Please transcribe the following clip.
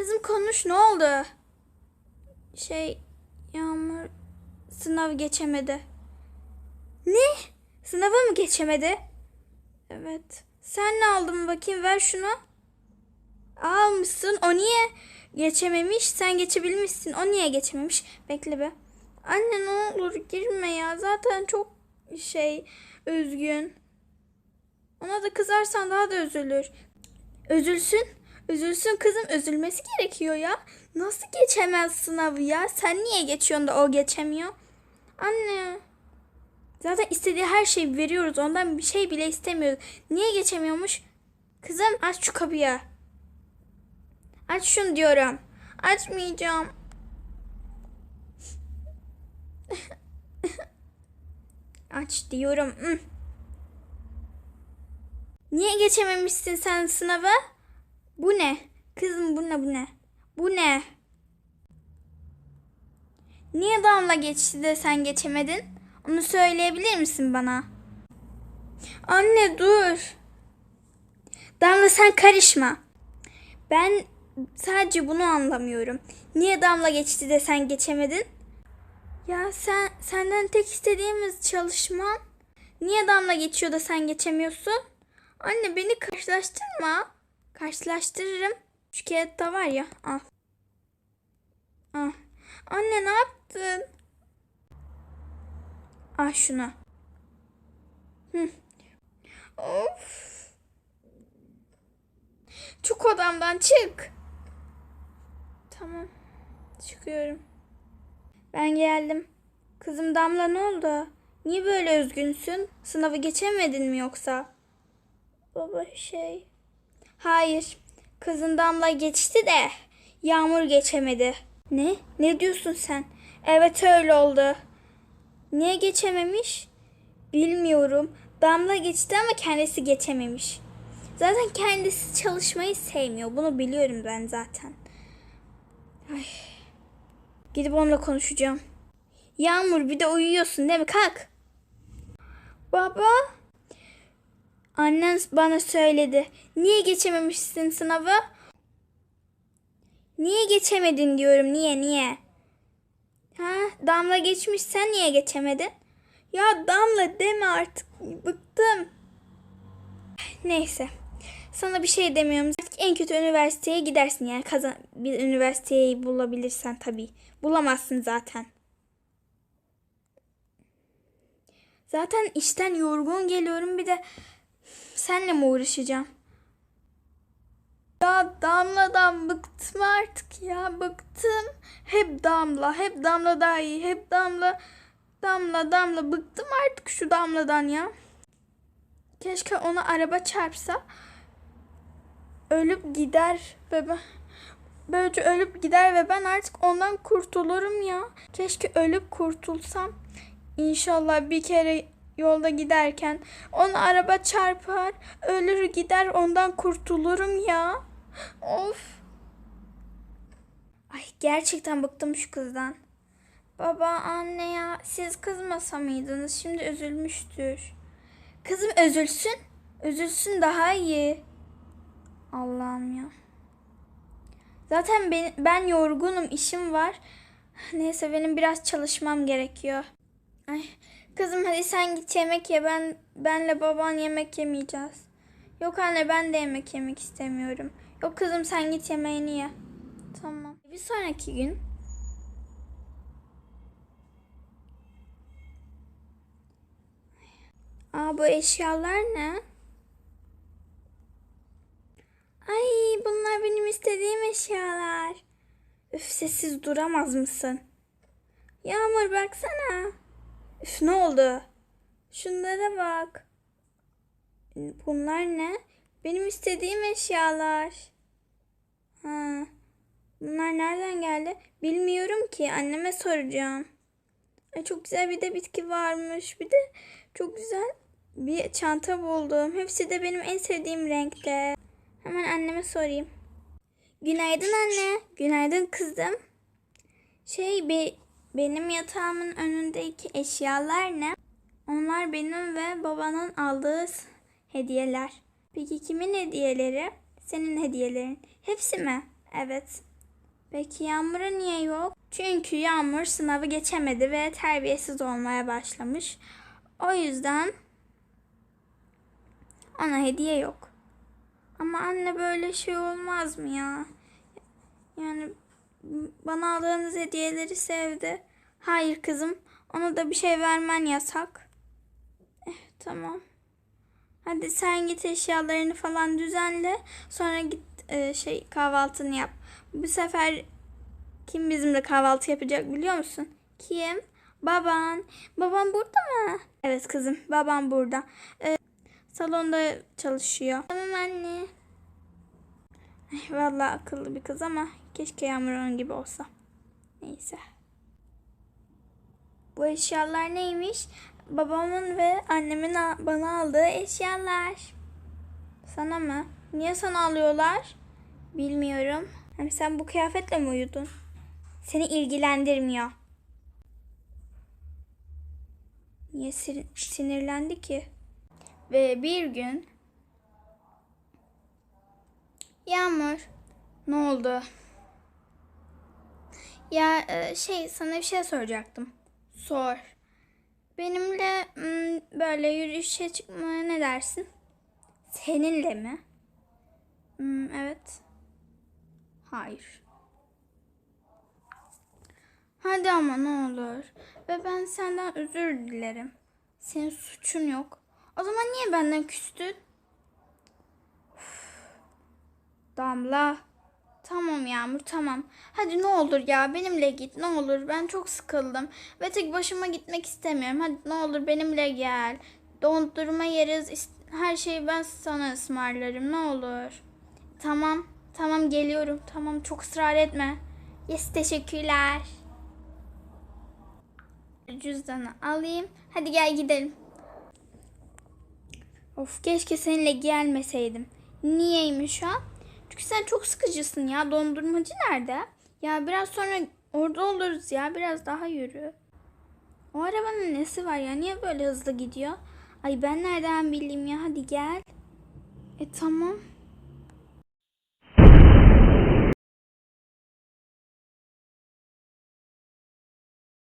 Kızım konuş ne oldu? Şey Yağmur sınav geçemedi. Ne? Sınavı mı geçemedi? Evet. Sen ne aldın bakayım ver şunu. Almışsın. O niye geçememiş? Sen geçebilmişsin. O niye geçememiş? Bekle be. Anne ne olur girme ya. Zaten çok şey üzgün. Ona da kızarsan daha da üzülür. Üzülsün. Üzülsün kızım. Üzülmesi gerekiyor ya. Nasıl geçemez sınavı ya? Sen niye geçiyorsun da o geçemiyor? Anne. Zaten istediği her şeyi veriyoruz. Ondan bir şey bile istemiyoruz. Niye geçemiyormuş? Kızım aç şu kapıyı. Aç şunu diyorum. Açmayacağım. Aç diyorum. Niye geçememişsin sen sınava? Bu ne? Kızım bu ne bu ne? Bu ne? Niye damla geçti de sen geçemedin? Onu söyleyebilir misin bana? Anne dur. Damla sen karışma. Ben sadece bunu anlamıyorum. Niye damla geçti de sen geçemedin? Ya sen senden tek istediğimiz çalışman. Niye damla geçiyor da sen geçemiyorsun? Anne beni karşılaştırma. Karşılaştırırım. Şu kağıtta var ya. Al. Al. Anne ne yaptın? Al şunu. Hı. Of. Çık odamdan çık. Tamam. Çıkıyorum. Ben geldim. Kızım Damla ne oldu? Niye böyle üzgünsün? Sınavı geçemedin mi yoksa? Baba şey. Hayır. Kızın Damla geçti de Yağmur geçemedi. Ne? Ne diyorsun sen? Evet öyle oldu. Niye geçememiş? Bilmiyorum. Damla geçti ama kendisi geçememiş. Zaten kendisi çalışmayı sevmiyor. Bunu biliyorum ben zaten. Ay. Gidip onunla konuşacağım. Yağmur bir de uyuyorsun değil mi? Kalk. Baba. Annen bana söyledi. Niye geçememişsin sınavı? Niye geçemedin diyorum. Niye niye? Ha, Damla geçmiş sen niye geçemedin? Ya Damla deme artık. Bıktım. Neyse. Sana bir şey demiyorum. Artık en kötü üniversiteye gidersin yani. Kazan bir üniversiteyi bulabilirsen tabii. Bulamazsın zaten. Zaten işten yorgun geliyorum bir de senle mi uğraşacağım? Ya Damla'dan bıktım artık ya bıktım. Hep Damla, hep Damla daha iyi, hep Damla, Damla, Damla. Bıktım artık şu Damla'dan ya. Keşke ona araba çarpsa. Ölüp gider ve ben... Böylece ölüp gider ve ben artık ondan kurtulurum ya. Keşke ölüp kurtulsam. İnşallah bir kere yolda giderken ona araba çarpar, ölür gider ondan kurtulurum ya. Of. Ay gerçekten bıktım şu kızdan. Baba anne ya siz kızmasa mıydınız? Şimdi üzülmüştür. Kızım üzülsün. Üzülsün daha iyi. Allah'ım ya. Zaten ben, ben yorgunum, işim var. Neyse benim biraz çalışmam gerekiyor. Ay, kızım hadi sen git yemek ye. Ben benle baban yemek yemeyeceğiz. Yok anne ben de yemek yemek istemiyorum. Yok kızım sen git yemeğini ye. Tamam. Bir sonraki gün Aa bu eşyalar ne? Ay bunlar benim istediğim eşyalar. Üf sessiz duramaz mısın? Yağmur baksana. Üf ne oldu? Şunlara bak. Bunlar ne? Benim istediğim eşyalar. Ha. Bunlar nereden geldi? Bilmiyorum ki. Anneme soracağım. Ay çok güzel bir de bitki varmış. Bir de çok güzel bir çanta buldum. Hepsi de benim en sevdiğim renkte. Hemen anneme sorayım. Günaydın anne. Günaydın kızım. Şey be, benim yatağımın önündeki eşyalar ne? Onlar benim ve babanın aldığı hediyeler. Peki kimin hediyeleri? Senin hediyelerin. Hepsi mi? Evet. Peki Yağmur'a niye yok? Çünkü Yağmur sınavı geçemedi ve terbiyesiz olmaya başlamış. O yüzden ona hediye yok. Ama anne böyle şey olmaz mı ya? Yani bana aldığınız hediyeleri sevdi. Hayır kızım, ona da bir şey vermen yasak. Eh, tamam. Hadi sen git eşyalarını falan düzenle. Sonra git e, şey kahvaltını yap. Bu sefer kim bizimle kahvaltı yapacak biliyor musun? Kim? Baban. Baban burada mı? Evet kızım, babam burada. E, salonda çalışıyor. Tamam anne. Ay, vallahi akıllı bir kız ama keşke Yağmur onun gibi olsa. Neyse. Bu eşyalar neymiş? Babamın ve annemin bana aldığı eşyalar. Sana mı? Niye sana alıyorlar? Bilmiyorum. Hani sen bu kıyafetle mi uyudun? Seni ilgilendirmiyor. Niye sin- sinirlendi ki? Ve bir gün Yağmur ne oldu? Ya e, şey sana bir şey soracaktım. Sor. Benimle böyle yürüyüşe çıkmaya ne dersin? Seninle mi? Evet. Hayır. Hadi ama ne olur. Ve ben senden özür dilerim. Senin suçun yok. O zaman niye benden küstün? Üf. Damla. Tamam Yağmur tamam. Hadi ne olur ya benimle git ne olur. Ben çok sıkıldım. Ve tek başıma gitmek istemiyorum. Hadi ne olur benimle gel. Dondurma yeriz. Her şeyi ben sana ısmarlarım ne olur. Tamam. Tamam geliyorum. Tamam çok ısrar etme. Yes teşekkürler. Cüzdanı alayım. Hadi gel gidelim. Of keşke seninle gelmeseydim. Niyeymiş o? Çünkü sen çok sıkıcısın ya. Dondurmacı nerede? Ya biraz sonra orada oluruz ya. Biraz daha yürü. O arabanın nesi var ya? Niye böyle hızlı gidiyor? Ay ben nereden bileyim ya? Hadi gel. E tamam.